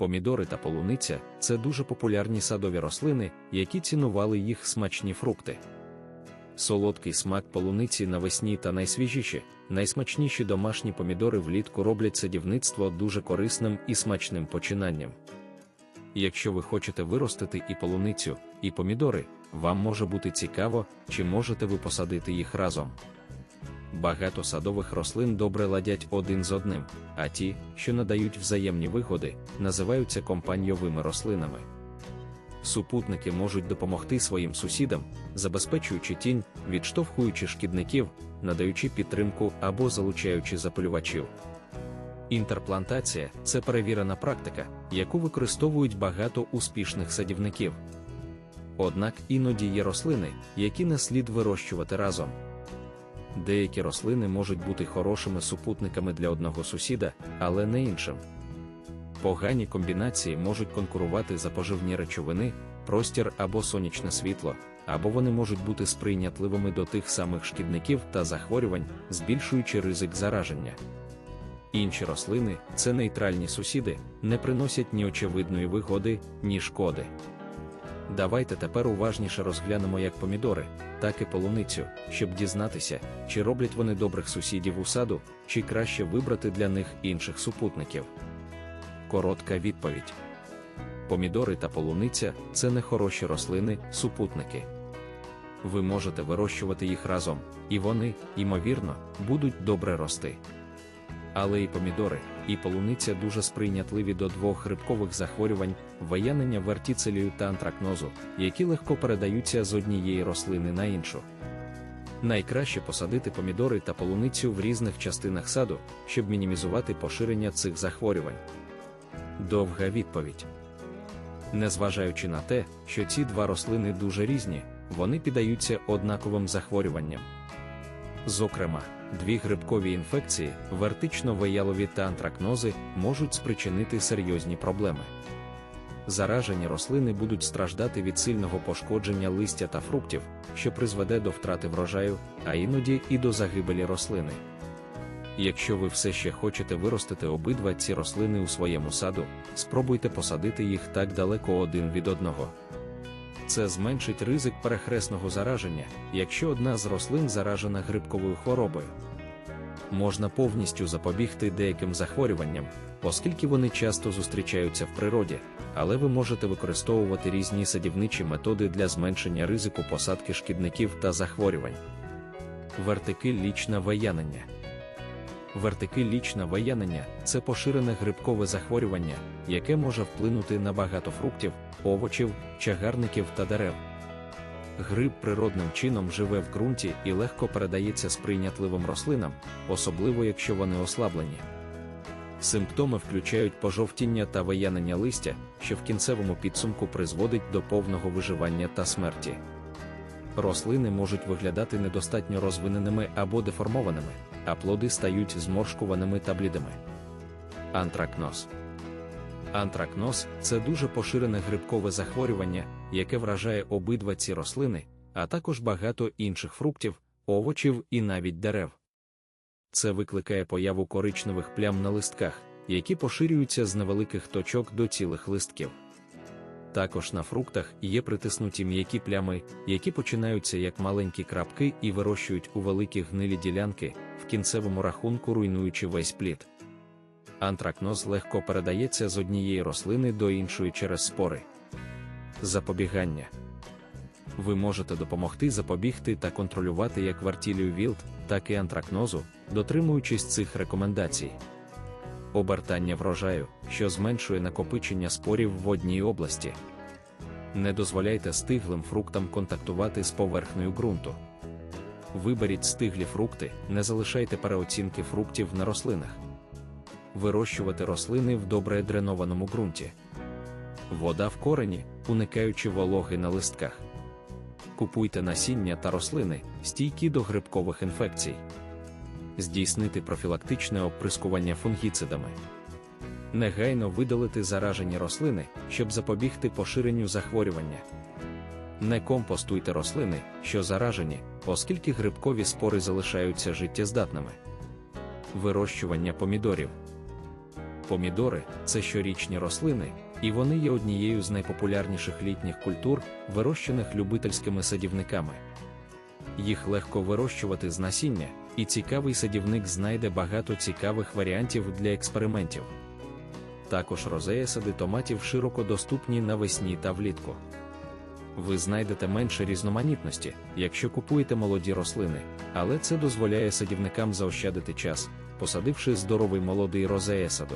Помідори та полуниця це дуже популярні садові рослини, які цінували їх смачні фрукти. Солодкий смак полуниці навесні та найсвіжіші, найсмачніші домашні помідори влітку роблять садівництво дуже корисним і смачним починанням. Якщо ви хочете виростити і полуницю, і помідори, вам може бути цікаво, чи можете ви посадити їх разом. Багато садових рослин добре ладять один з одним, а ті, що надають взаємні вигоди, називаються компаньйовими рослинами. Супутники можуть допомогти своїм сусідам, забезпечуючи тінь, відштовхуючи шкідників, надаючи підтримку або залучаючи запилювачів. Інтерплантація це перевірена практика, яку використовують багато успішних садівників. Однак іноді є рослини, які не слід вирощувати разом. Деякі рослини можуть бути хорошими супутниками для одного сусіда, але не іншим. Погані комбінації можуть конкурувати за поживні речовини, простір або сонячне світло, або вони можуть бути сприйнятливими до тих самих шкідників та захворювань, збільшуючи ризик зараження. Інші рослини це нейтральні сусіди, не приносять ні очевидної вигоди, ні шкоди. Давайте тепер уважніше розглянемо як помідори, так і полуницю, щоб дізнатися, чи роблять вони добрих сусідів у саду, чи краще вибрати для них інших супутників. Коротка відповідь: Помідори та полуниця це не хороші рослини, супутники. Ви можете вирощувати їх разом, і вони, ймовірно, будуть добре рости. Але і помідори, і полуниця дуже сприйнятливі до двох грибкових захворювань, виянення вертіцелію та антракнозу, які легко передаються з однієї рослини на іншу. Найкраще посадити помідори та полуницю в різних частинах саду, щоб мінімізувати поширення цих захворювань. Довга відповідь. Незважаючи на те, що ці два рослини дуже різні, вони піддаються однаковим захворюванням. Зокрема, дві грибкові інфекції, вертично-веялові та антракнози, можуть спричинити серйозні проблеми. Заражені рослини будуть страждати від сильного пошкодження листя та фруктів, що призведе до втрати врожаю, а іноді і до загибелі рослини. Якщо ви все ще хочете виростити обидва ці рослини у своєму саду, спробуйте посадити їх так далеко один від одного. Це зменшить ризик перехресного зараження, якщо одна з рослин заражена грибковою хворобою. Можна повністю запобігти деяким захворюванням, оскільки вони часто зустрічаються в природі, але ви можете використовувати різні садівничі методи для зменшення ризику посадки шкідників та захворювань. Вертикиллічне виянення Вертикиллічне виянення це поширене грибкове захворювання, яке може вплинути на багато фруктів, овочів, чагарників та дерев. Гриб природним чином живе в ґрунті і легко передається сприйнятливим рослинам, особливо якщо вони ослаблені. Симптоми включають пожовтіння та виянення листя, що в кінцевому підсумку призводить до повного виживання та смерті. Рослини можуть виглядати недостатньо розвиненими або деформованими, а плоди стають зморшкуваними та блідими. Антракноз Антракноз це дуже поширене грибкове захворювання, яке вражає обидва ці рослини, а також багато інших фруктів, овочів і навіть дерев. Це викликає появу коричневих плям на листках, які поширюються з невеликих точок до цілих листків. Також на фруктах є притиснуті м'які плями, які починаються як маленькі крапки і вирощують у великі гнилі ділянки, в кінцевому рахунку руйнуючи весь плід. Антракноз легко передається з однієї рослини до іншої через спори. Запобігання ви можете допомогти запобігти та контролювати як вартілію вілт, так і антракнозу, дотримуючись цих рекомендацій. Обертання врожаю, що зменшує накопичення спорів в одній області. Не дозволяйте стиглим фруктам контактувати з поверхнею ґрунту. Виберіть стиглі фрукти, не залишайте переоцінки фруктів на рослинах. Вирощувати рослини в добре дренованому ґрунті. Вода в корені, уникаючи вологи на листках. Купуйте насіння та рослини, стійкі до грибкових інфекцій. Здійснити профілактичне оприскування фунгіцидами. Негайно видалити заражені рослини, щоб запобігти поширенню захворювання. Не компостуйте рослини, що заражені, оскільки грибкові спори залишаються життєздатними. Вирощування помідорів. Помідори це щорічні рослини, і вони є однією з найпопулярніших літніх культур, вирощених любительськими садівниками. Їх легко вирощувати з насіння, і цікавий садівник знайде багато цікавих варіантів для експериментів. Також розея сади томатів широко доступні навесні та влітку. Ви знайдете менше різноманітності, якщо купуєте молоді рослини, але це дозволяє садівникам заощадити час, посадивши здоровий молодий розея саду.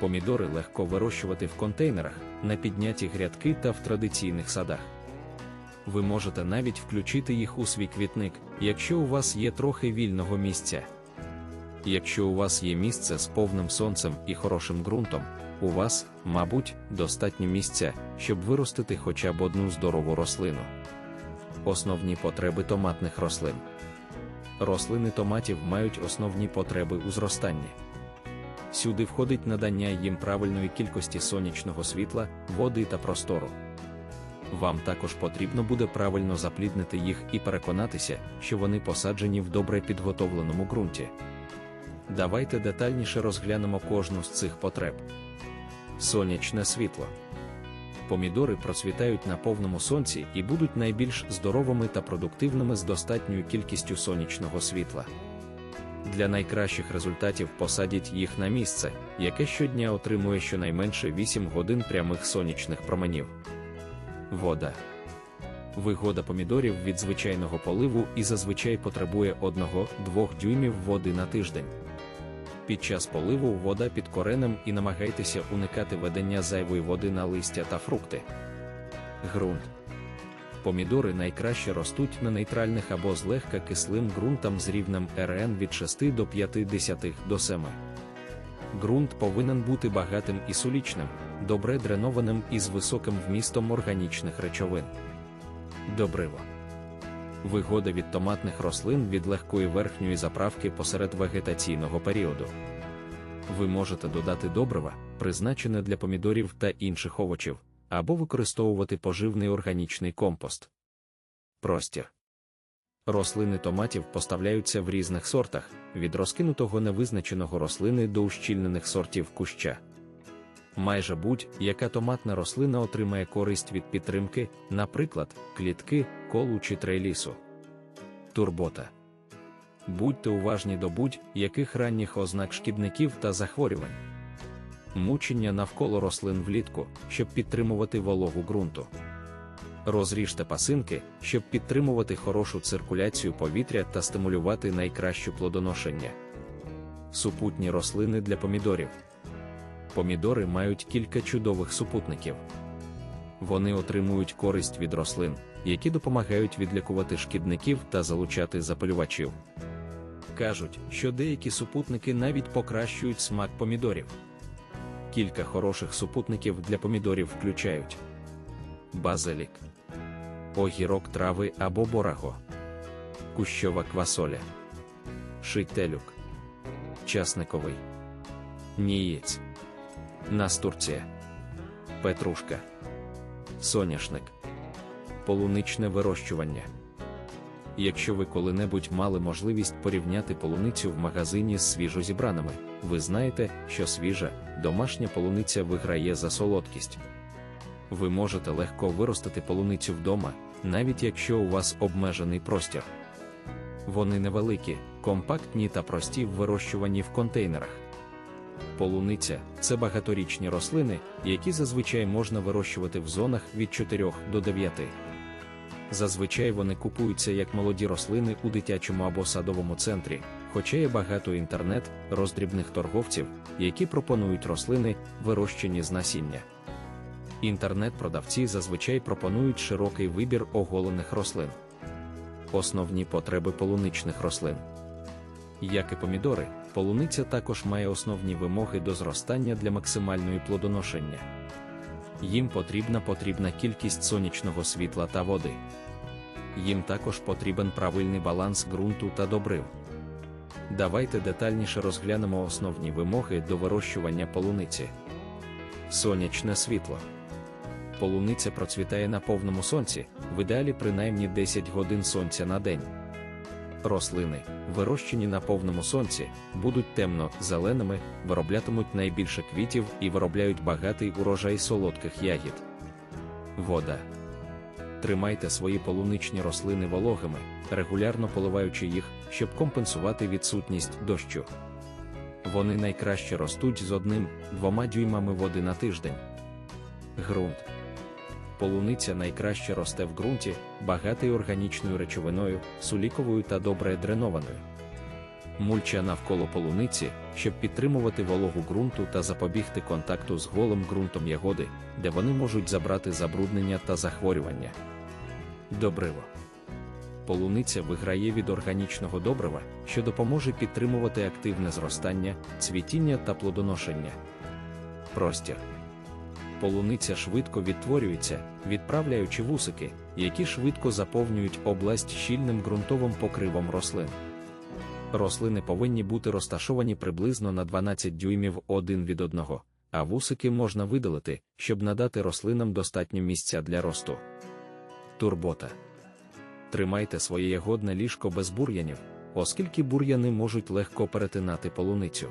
Помідори легко вирощувати в контейнерах, на підняті грядки та в традиційних садах. Ви можете навіть включити їх у свій квітник, якщо у вас є трохи вільного місця. Якщо у вас є місце з повним сонцем і хорошим ґрунтом, у вас, мабуть, достатньо місця, щоб виростити хоча б одну здорову рослину. Основні потреби томатних рослин. Рослини томатів мають основні потреби у зростанні. Сюди входить надання їм правильної кількості сонячного світла, води та простору. Вам також потрібно буде правильно запліднити їх і переконатися, що вони посаджені в добре підготовленому ґрунті. Давайте детальніше розглянемо кожну з цих потреб. Сонячне світло. Помідори процвітають на повному сонці і будуть найбільш здоровими та продуктивними з достатньою кількістю сонячного світла. Для найкращих результатів посадіть їх на місце, яке щодня отримує щонайменше 8 годин прямих сонячних променів. Вода. Вигода помідорів від звичайного поливу і зазвичай потребує 1-2 дюймів води на тиждень. Під час поливу вода під коренем і намагайтеся уникати ведення зайвої води на листя та фрукти. Ґрунт. Помідори найкраще ростуть на нейтральних або злегка кислим ґрунтам з рівнем РН від 6 до 50 до 7. Ґрунт повинен бути багатим і сулічним, добре дренованим і з високим вмістом органічних речовин. Добриво. Вигода від томатних рослин від легкої верхньої заправки посеред вегетаційного періоду. Ви можете додати добрива, призначене для помідорів та інших овочів, або використовувати поживний органічний компост. Простір. Рослини томатів поставляються в різних сортах, від розкинутого невизначеного рослини до ущільнених сортів куща. Майже будь-яка томатна рослина отримає користь від підтримки, наприклад, клітки, колу чи трейлісу. Турбота. Будьте уважні до будь-яких ранніх ознак шкідників та захворювань. Мучення навколо рослин влітку, щоб підтримувати вологу ґрунту. Розріжте пасинки, щоб підтримувати хорошу циркуляцію повітря та стимулювати найкраще плодоношення. Супутні рослини для помідорів. Помідори мають кілька чудових супутників. Вони отримують користь від рослин, які допомагають відлікувати шкідників та залучати запалювачів. Кажуть, що деякі супутники навіть покращують смак помідорів. Кілька хороших супутників для помідорів включають базилік, огірок трави або бораго, кущова квасоля, шийтелюк, часниковий, нієць, настурція, петрушка, соняшник, полуничне вирощування. Якщо ви коли-небудь мали можливість порівняти полуницю в магазині з свіжозібраними, ви знаєте, що свіжа, домашня полуниця виграє за солодкість. Ви можете легко виростити полуницю вдома, навіть якщо у вас обмежений простір. Вони невеликі, компактні та прості в вирощуванні в контейнерах. Полуниця це багаторічні рослини, які зазвичай можна вирощувати в зонах від 4 до 9. Зазвичай вони купуються як молоді рослини у дитячому або садовому центрі, хоча є багато інтернет, роздрібних торговців, які пропонують рослини, вирощені з насіння. Інтернет-продавці зазвичай пропонують широкий вибір оголених рослин. Основні потреби полуничних рослин. Як і помідори, полуниця також має основні вимоги до зростання для максимальної плодоношення. Їм потрібна потрібна кількість сонячного світла та води. Їм також потрібен правильний баланс ґрунту та добрив. Давайте детальніше розглянемо основні вимоги до вирощування полуниці. Сонячне світло. Полуниця процвітає на повному сонці, в ідеалі принаймні 10 годин сонця на день. Рослини, вирощені на повному сонці, будуть темно-зеленими, вироблятимуть найбільше квітів і виробляють багатий урожай солодких ягід. Вода. Тримайте свої полуничні рослини вологими, регулярно поливаючи їх, щоб компенсувати відсутність дощу. Вони найкраще ростуть з одним-двома дюймами води на тиждень. Ґрунт. Полуниця найкраще росте в ґрунті, багатий органічною речовиною, суліковою та добре дренованою. Мульча навколо полуниці, щоб підтримувати вологу ґрунту та запобігти контакту з голим ґрунтом ягоди, де вони можуть забрати забруднення та захворювання. Добриво. Полуниця виграє від органічного добрива, що допоможе підтримувати активне зростання, цвітіння та плодоношення. Простір. Полуниця швидко відтворюється, відправляючи вусики, які швидко заповнюють область щільним ґрунтовим покривом рослин. Рослини повинні бути розташовані приблизно на 12 дюймів один від одного, а вусики можна видалити, щоб надати рослинам достатньо місця для росту. Турбота. Тримайте своє ягодне ліжко без бур'янів, оскільки бур'яни можуть легко перетинати полуницю.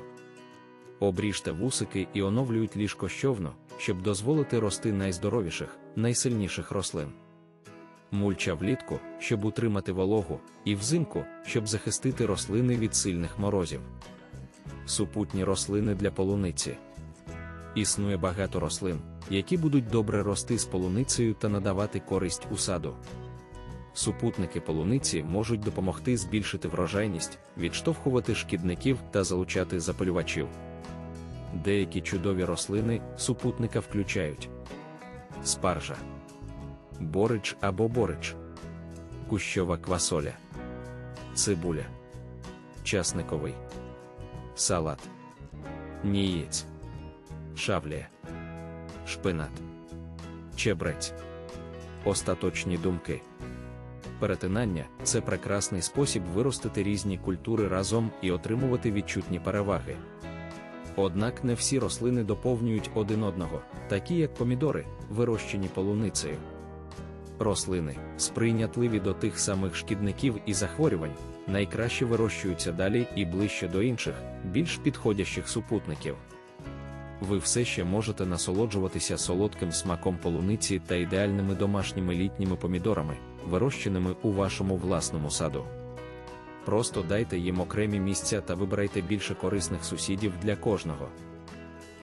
Обріжте вусики і оновлюють ліжко щовно, щоб дозволити рости найздоровіших, найсильніших рослин. Мульча влітку, щоб утримати вологу, і взимку, щоб захистити рослини від сильних морозів. Супутні рослини для полуниці. Існує багато рослин, які будуть добре рости з полуницею та надавати користь у саду. Супутники полуниці можуть допомогти збільшити врожайність, відштовхувати шкідників та залучати запалювачів. Деякі чудові рослини супутника включають. Спаржа, борич або борич, кущова квасоля, цибуля, часниковий, салат, нієць, шавлія, шпинат, чебрець. Остаточні думки. Перетинання це прекрасний спосіб виростити різні культури разом і отримувати відчутні переваги. Однак не всі рослини доповнюють один одного, такі як помідори, вирощені полуницею. Рослини, сприйнятливі до тих самих шкідників і захворювань, найкраще вирощуються далі і ближче до інших, більш підходящих супутників. Ви все ще можете насолоджуватися солодким смаком полуниці та ідеальними домашніми літніми помідорами, вирощеними у вашому власному саду. Просто дайте їм окремі місця та вибирайте більше корисних сусідів для кожного.